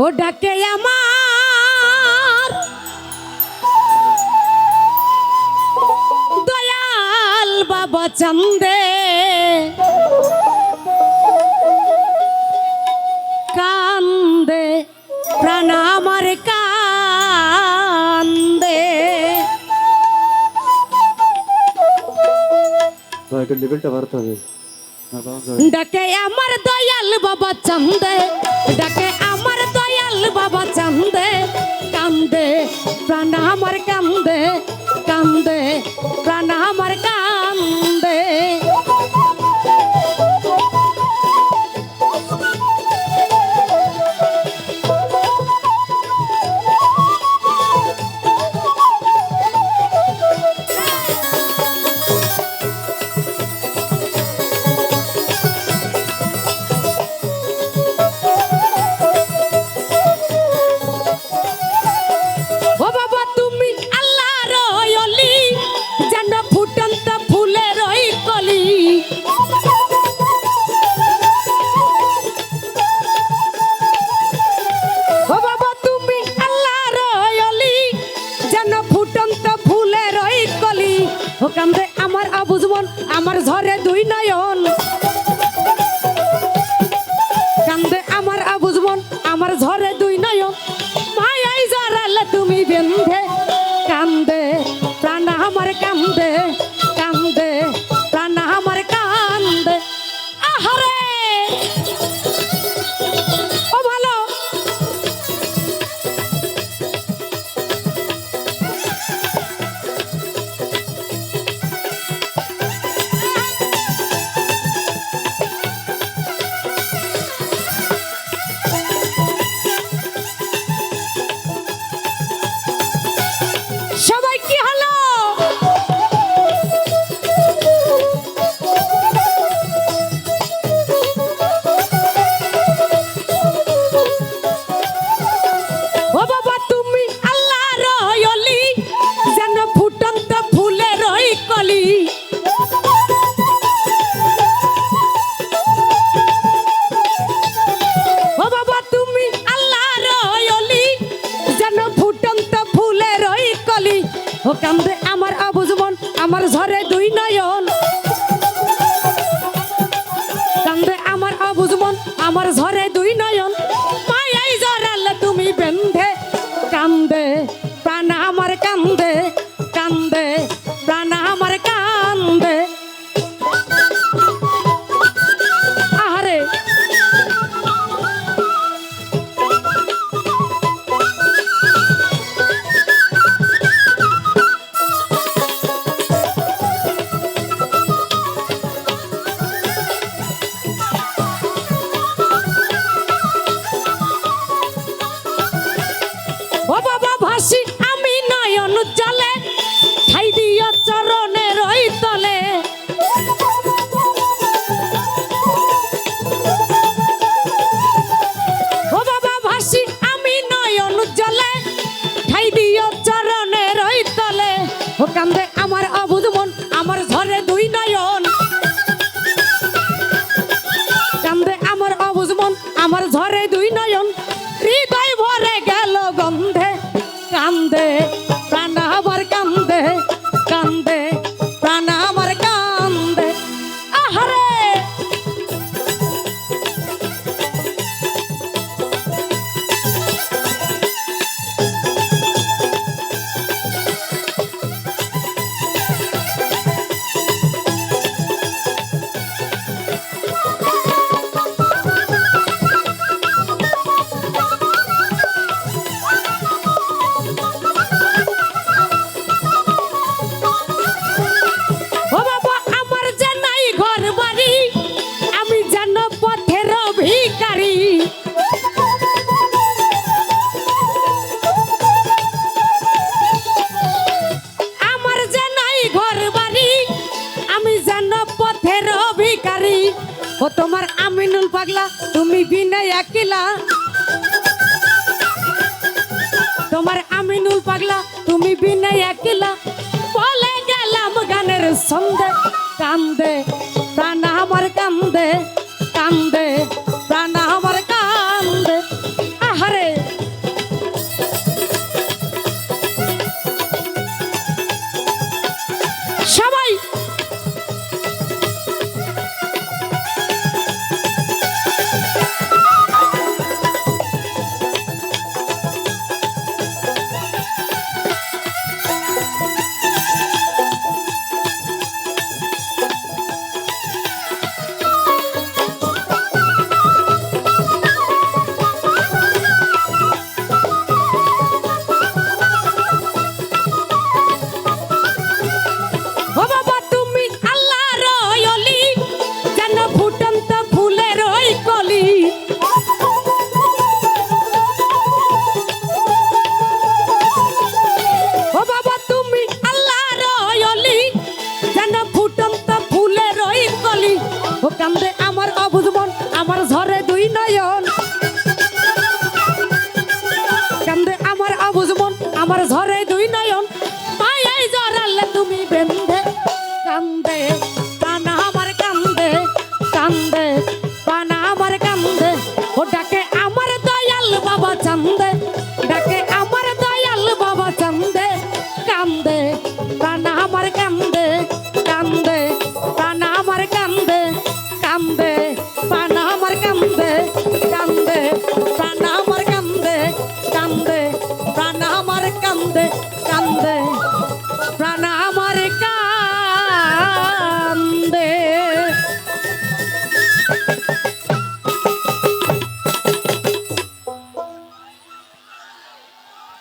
ও ডাকে আমার। দয়াল বাবা চন্দে। কান্দে প্রাণ আমার কান্দে। লেভেলটা বাড়াতে হবে। ডাকে আমার দয়াল বাবা চন্দে। ডাকে দয়াল বাবা চান্দে কান্দে প্রাণ আমার কান্দে কান্দে প্রাণ আমার কান্দে কান্দে আমার আবুজমন আমার ঝরে দুই নয়ন। মায়াই জড়ালে তুমি বেঁধে কান্দে, প্রাণ আমার কান্দে কান্দে, প্রাণ আমার কান্দে। আহারে! আমার জীবন আমার আমার অবুধ মন আমার ঝরে দুই নয়ন ভিখারি ও তোমার আমিনুল পাগলা, তুমি বিনয় একলা তোমার আমিনুল পাগলা, তুমি বিনয় একলা বলে গেলাম গানের সন্ধে কান্দে। প্রাণ আমার কান্দে কান্দে। আমার ঝরে দুই নয়ন।